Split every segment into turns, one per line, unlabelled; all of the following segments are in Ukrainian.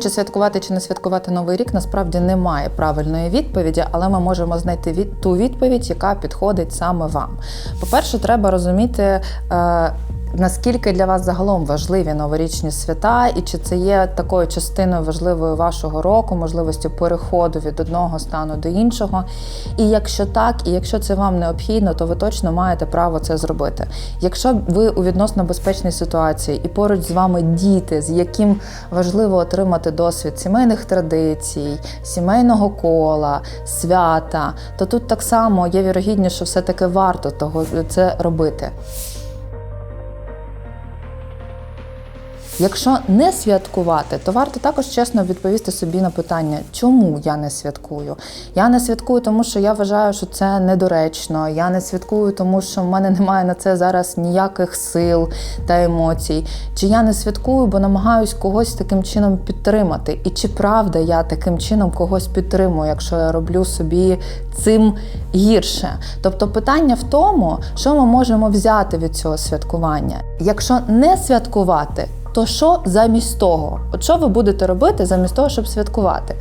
Чи святкувати чи не святкувати новий рік насправді немає правильної відповіді, але ми можемо знайти від ту відповідь, яка підходить саме вам. По-перше, треба розуміти. Е, Наскільки для вас загалом важливі новорічні свята, і чи це є такою частиною важливою вашого року, можливості переходу від одного стану до іншого? І якщо так, і якщо це вам необхідно, то ви точно маєте право це зробити. Якщо ви у відносно безпечній ситуації і поруч з вами діти, з яким важливо отримати досвід сімейних традицій, сімейного кола, свята, то тут так само є вірогідність, що все-таки варто того це робити. Якщо не святкувати, то варто також чесно відповісти собі на питання, чому я не святкую. Я не святкую, тому що я вважаю, що це недоречно. Я не святкую, тому що в мене немає на це зараз ніяких сил та емоцій. Чи я не святкую, бо намагаюсь когось таким чином підтримати. І чи правда я таким чином когось підтримую, якщо я роблю собі цим гірше? Тобто питання в тому, що ми можемо взяти від цього святкування. Якщо не святкувати, то що замість того? От що ви будете робити замість того, щоб святкувати?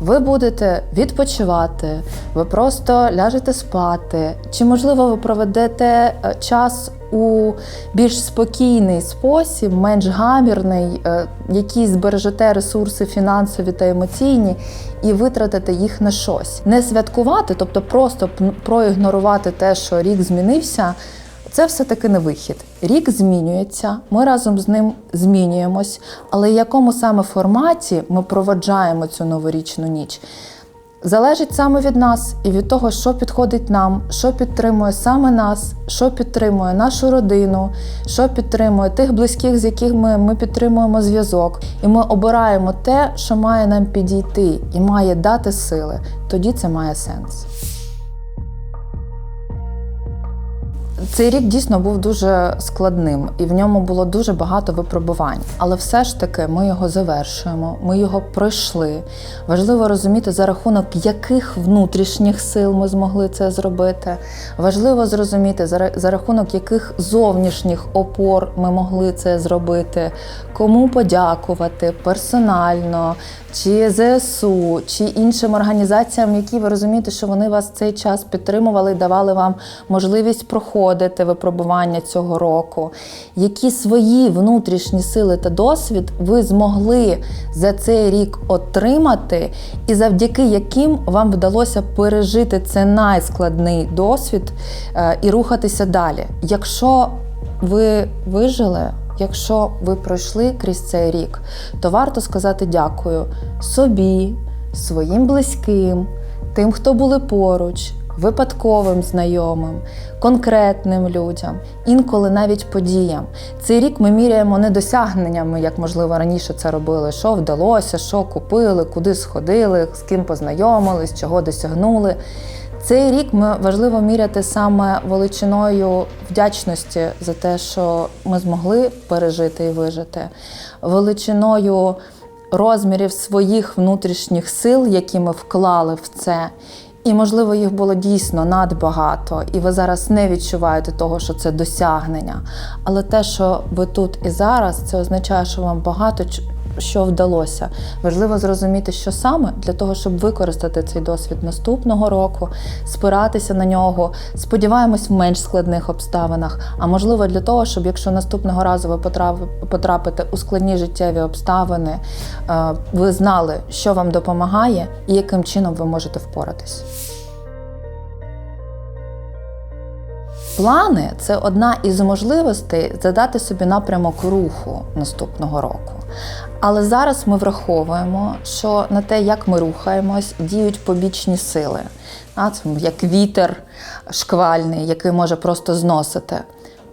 Ви будете відпочивати, ви просто ляжете спати, чи, можливо, ви проведете е, час у більш спокійний спосіб, менш гамірний, е, який збережете ресурси фінансові та емоційні, і витратите їх на щось. Не святкувати, тобто просто проігнорувати те, що рік змінився. Це все-таки не вихід. Рік змінюється, ми разом з ним змінюємось, але в якому саме форматі ми проводжаємо цю новорічну ніч, залежить саме від нас і від того, що підходить нам, що підтримує саме нас, що підтримує нашу родину, що підтримує тих близьких, з якими ми підтримуємо зв'язок. І ми обираємо те, що має нам підійти і має дати сили. Тоді це має сенс. Цей рік дійсно був дуже складним, і в ньому було дуже багато випробувань. Але все ж таки ми його завершуємо, ми його пройшли. Важливо розуміти, за рахунок яких внутрішніх сил ми змогли це зробити. Важливо зрозуміти, за рахунок яких зовнішніх опор ми могли це зробити, кому подякувати персонально, чи ЗСУ, чи іншим організаціям, які ви розумієте, що вони вас цей час підтримували і давали вам можливість проходити випробування цього року. Які свої внутрішні сили та досвід ви змогли за цей рік отримати, і завдяки яким вам вдалося пережити цей найскладний досвід е, і рухатися далі. Якщо ви вижили, якщо ви пройшли крізь цей рік, то варто сказати дякую собі, своїм близьким, тим, хто були поруч, випадковим знайомим, конкретним людям, інколи навіть подіям. Цей рік ми міряємо не досягненнями, як можливо раніше це робили, що вдалося, що купили, куди сходили, з ким познайомились, чого досягнули. Цей рік ми важливо міряти саме величиною вдячності за те, що ми змогли пережити і вижити, величиною розмірів своїх внутрішніх сил, які ми вклали в це. І, можливо, їх було дійсно надбагато, і ви зараз не відчуваєте того, що це досягнення. Але те, що ви тут і зараз, це означає, що вам багато що вдалося. Важливо зрозуміти, що саме для того, щоб використати цей досвід наступного року, спиратися на нього. Сподіваємось, в менш складних обставинах. А можливо, для того, щоб якщо наступного разу ви потрап- потрапите у складні життєві обставини, е, ви знали, що вам допомагає і яким чином ви можете впоратись. Плани це одна із можливостей задати собі напрямок руху наступного року. Але зараз ми враховуємо, що на те, як ми рухаємось, діють побічні сили. А, це як вітер шквальний, який може просто зносити.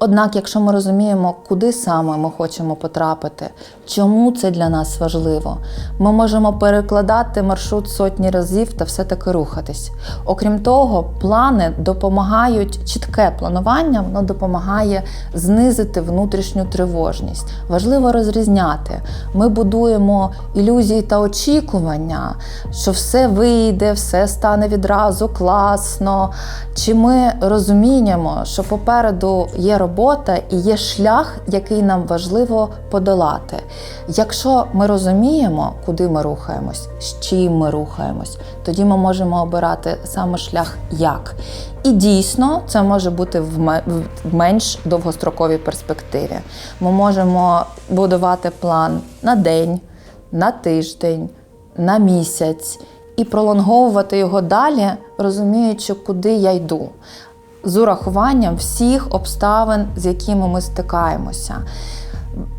Однак, якщо ми розуміємо, куди саме ми хочемо потрапити, чому це для нас важливо, ми можемо перекладати маршрут сотні разів та все-таки рухатись. Окрім того, плани допомагають чітке планування, воно допомагає знизити внутрішню тривожність. Важливо розрізняти. Ми будуємо ілюзії та очікування, що все вийде, все стане відразу класно. Чи ми розуміємо, що попереду є робота, робота і є шлях, який нам важливо подолати. Якщо ми розуміємо, куди ми рухаємось, з чим ми рухаємось, тоді ми можемо обирати саме шлях як. І дійсно це може бути в менш довгостроковій перспективі. Ми можемо будувати план на день, на тиждень, на місяць і пролонговувати його далі, розуміючи, куди я йду. З урахуванням всіх обставин, з якими ми стикаємося.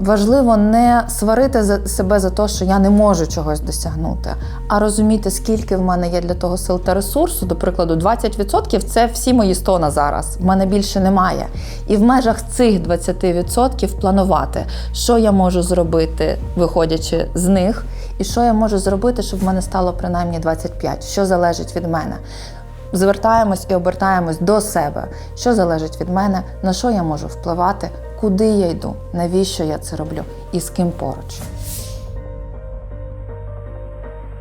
Важливо не сварити себе за те, що я не можу чогось досягнути, а розуміти, скільки в мене є для того сил та ресурсу. До прикладу, 20% це всі мої 100 на зараз. В мене більше немає. І в межах цих 20% планувати, що я можу зробити, виходячи з них, і що я можу зробити, щоб в мене стало принаймні 25%, що залежить від мене. Звертаємось і обертаємось до себе, що залежить від мене, на що я можу впливати, куди я йду, навіщо я це роблю і з ким поруч.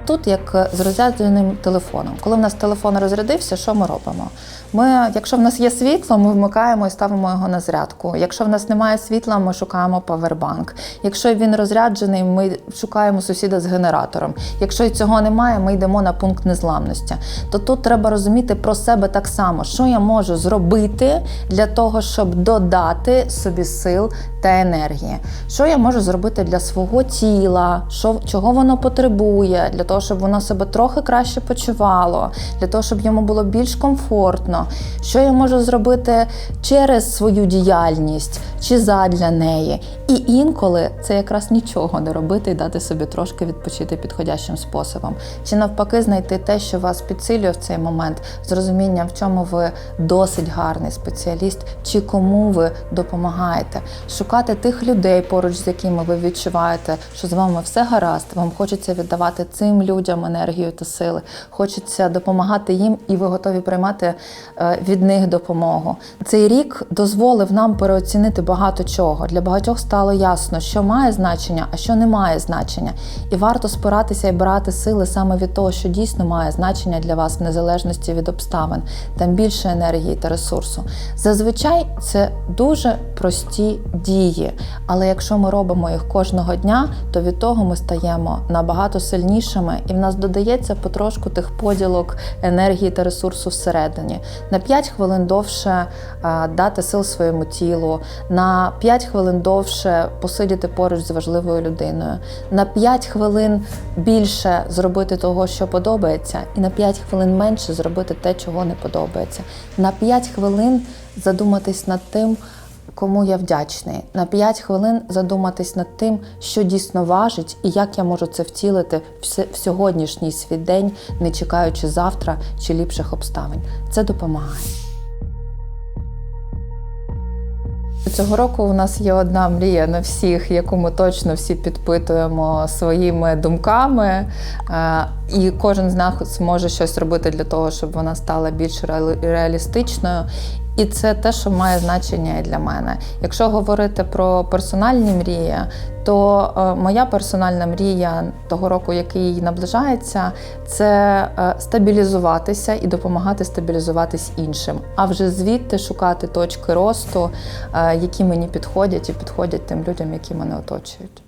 Тут як з розрядженим телефоном. Коли в нас телефон розрядився, що ми робимо? Ми, якщо в нас є світло, ми вмикаємо і ставимо його на зарядку. Якщо в нас немає світла, ми шукаємо павербанк. Якщо він розряджений, ми шукаємо сусіда з генератором. Якщо цього немає, ми йдемо на пункт незламності. То тут треба розуміти про себе так само, що я можу зробити для того, щоб додати собі сил та енергії. Що я можу зробити для свого тіла, що, чого воно потребує, для того, щоб воно себе трохи краще почувало, для того, щоб йому було більш комфортно. Що я можу зробити через свою діяльність чи задля неї. І інколи це якраз нічого не робити і дати собі трошки відпочити підходящим способом. Чи навпаки знайти те, що вас підсилює в цей момент, з розумінням, в чому ви досить гарний спеціаліст, чи кому ви допомагаєте. Шукати тих людей, поруч з якими ви відчуваєте, що з вами все гаразд, вам хочеться віддавати цим людям енергію та сили, хочеться допомагати їм, і ви готові приймати е, від них допомогу. Цей рік дозволив нам переоцінити багато чого. Для багатьох стало ясно, що має значення, а що не має значення. І варто спиратися і брати сили саме від того, що дійсно має значення для вас в незалежності від обставин, там більше енергії та ресурсу. Зазвичай це дуже прості дії, але якщо ми робимо їх кожного дня, то від того ми стаємо набагато сильнішими, і в нас додається потрошку тих поділок енергії та ресурсу всередині. На 5 хвилин довше дати сил своєму тілу, на 5 хвилин довше посидіти поруч з важливою людиною, на 5 хвилин більше зробити того, що подобається, і на 5 хвилин менше зробити те, чого не подобається. На 5 хвилин задуматись над тим. Кому я вдячний на 5 хвилин задуматись над тим, що дійсно важить, і як я можу це втілити в сьогоднішній свій день, не чекаючи завтра чи ліпших обставин. Це допомагає. Цього року у нас є одна мрія на всіх, яку ми точно всі підпитуємо своїми думками, Е, і кожен з нас може щось робити для того, щоб вона стала більш реалістичною. І це те, що має значення і для мене. Якщо говорити про персональні мрії, то е, моя персональна мрія того року, який наближається, це е, стабілізуватися і допомагати стабілізуватись іншим. А вже звідти шукати точки росту, е, які мені підходять і підходять тим людям, які мене оточують.